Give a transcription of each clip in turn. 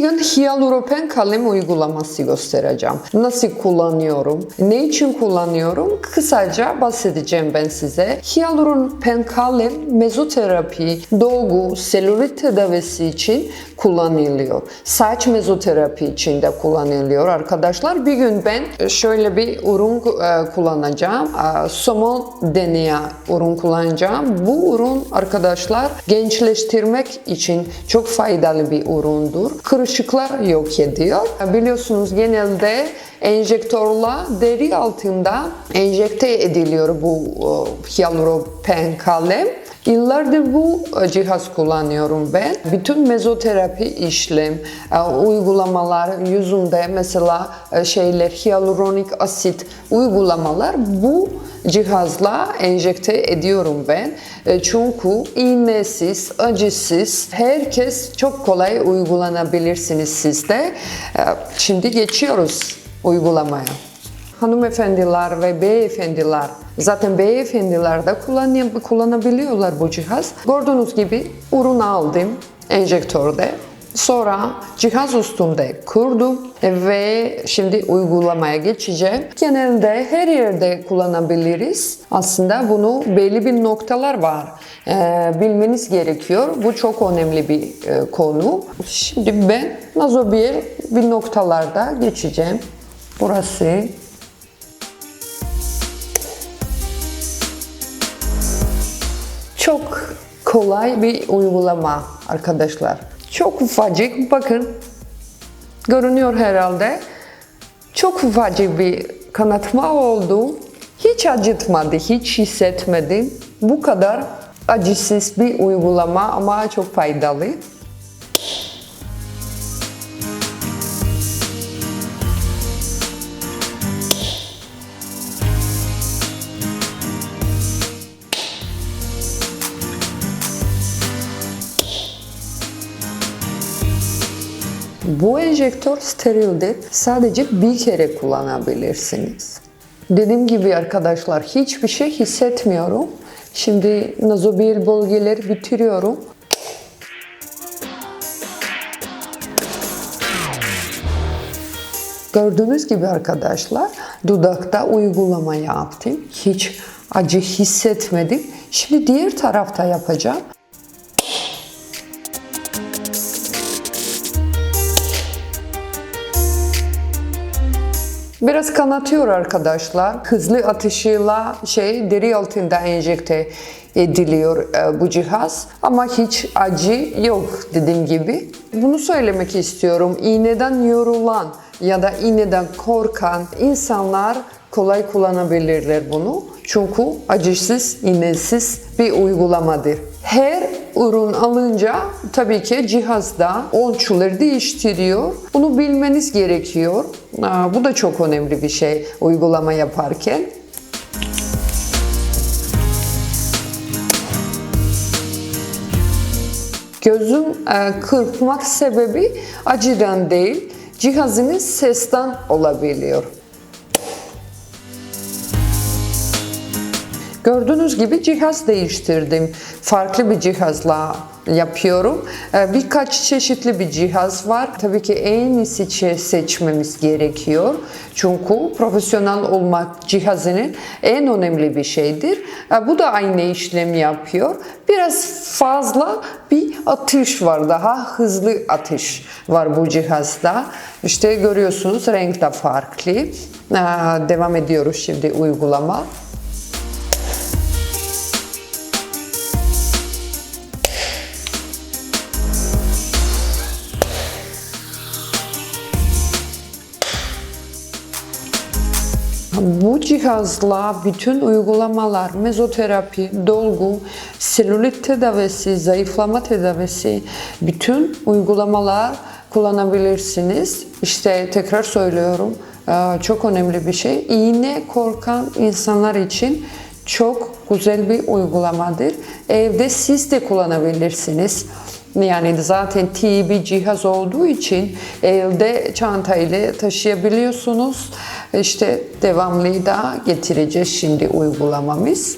gün hyaluropen kalem uygulaması göstereceğim. Nasıl kullanıyorum, ne için kullanıyorum kısaca bahsedeceğim ben size. Hyaluropen kalem mezoterapi, dolgu, selülit tedavisi için kullanılıyor. Saç mezoterapi için de kullanılıyor arkadaşlar. Bir gün ben şöyle bir ürün e, kullanacağım. E, Somon DNA ürün kullanacağım. Bu ürün arkadaşlar gençleştirmek için çok faydalı bir üründür. Kırışıklar yok ediyor. Biliyorsunuz genelde enjektörle deri altında enjekte ediliyor bu hyaluropen kalem. Yıllardır bu e, cihaz kullanıyorum ben. Bütün mezoterapi işlem, e, uygulamalar yüzünde mesela e, şeyler hyaluronik asit uygulamalar bu cihazla enjekte ediyorum ben. Çünkü iğnesiz, acısız, herkes çok kolay uygulanabilirsiniz sizde. Şimdi geçiyoruz uygulamaya. Hanımefendiler ve beyefendiler zaten beyefendiler de kullan kullanabiliyorlar bu cihaz. Gördüğünüz gibi ürün aldım enjektörde. Sonra cihaz üstünde kurdum ve şimdi uygulamaya geçeceğim. Genelde her yerde kullanabiliriz. Aslında bunu belli bir noktalar var. Ee, bilmeniz gerekiyor. Bu çok önemli bir e, konu. Şimdi ben nazobiyer bir noktalarda geçeceğim. Burası çok kolay bir uygulama arkadaşlar. Çok ufacık bakın görünüyor herhalde. Çok ufacık bir kanatma oldu. Hiç acıtmadı, hiç hissetmedim. Bu kadar acısız bir uygulama ama çok faydalı. Bu enjektör sterildir. Sadece bir kere kullanabilirsiniz. Dediğim gibi arkadaşlar hiçbir şey hissetmiyorum. Şimdi nazobil bölgeleri bitiriyorum. Gördüğünüz gibi arkadaşlar dudakta uygulama yaptım. Hiç acı hissetmedim. Şimdi diğer tarafta yapacağım. Biraz kanatıyor arkadaşlar. Hızlı atışıyla şey deri altında enjekte ediliyor e, bu cihaz. Ama hiç acı yok dediğim gibi. Bunu söylemek istiyorum. İğneden yorulan ya da iğneden korkan insanlar kolay kullanabilirler bunu. Çünkü acısız, iğnesiz bir uygulamadır. Her ürün alınca tabii ki cihazda ölçüleri değiştiriyor. Bunu bilmeniz gerekiyor. Bu da çok önemli bir şey uygulama yaparken. Gözüm e, kırpmak sebebi acıdan değil, cihazınız sesten olabiliyor. Gördüğünüz gibi cihaz değiştirdim. Farklı bir cihazla yapıyorum. Ee, birkaç çeşitli bir cihaz var. Tabii ki en iyisi seçmemiz gerekiyor. Çünkü profesyonel olmak cihazının en önemli bir şeydir. Ee, bu da aynı işlem yapıyor. Biraz fazla bir atış var. Daha hızlı atış var bu cihazda. İşte görüyorsunuz renk de farklı. Ee, devam ediyoruz şimdi uygulama. Bu cihazla bütün uygulamalar, mezoterapi, dolgu, selülit tedavisi, zayıflama tedavisi, bütün uygulamalar kullanabilirsiniz. İşte tekrar söylüyorum, e, çok önemli bir şey. İğne korkan insanlar için çok güzel bir uygulamadır. Evde siz de kullanabilirsiniz. Yani zaten TB cihaz olduğu için evde çantayla taşıyabiliyorsunuz. İşte devamlı da getireceğiz şimdi uygulamamız.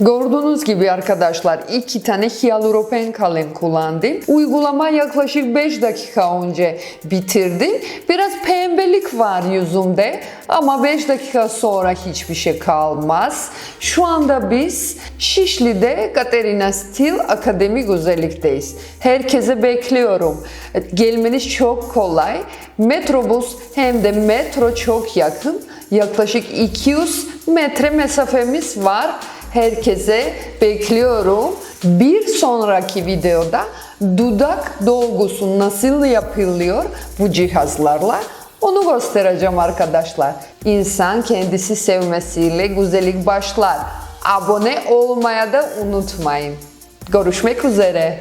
Gördüğünüz gibi arkadaşlar iki tane hyaluropen kalem kullandım. Uygulama yaklaşık 5 dakika önce bitirdim. Biraz pembelik var yüzümde ama 5 dakika sonra hiçbir şey kalmaz. Şu anda biz Şişli'de Katerina Stil Akademi Güzellik'teyiz. Herkese bekliyorum. Gelmeniz çok kolay. Metrobüs hem de metro çok yakın. Yaklaşık 200 metre mesafemiz var. Herkese bekliyorum. Bir sonraki videoda dudak dolgusu nasıl yapılıyor bu cihazlarla onu göstereceğim arkadaşlar. İnsan kendisi sevmesiyle güzellik başlar. Abone olmaya da unutmayın. Görüşmek üzere.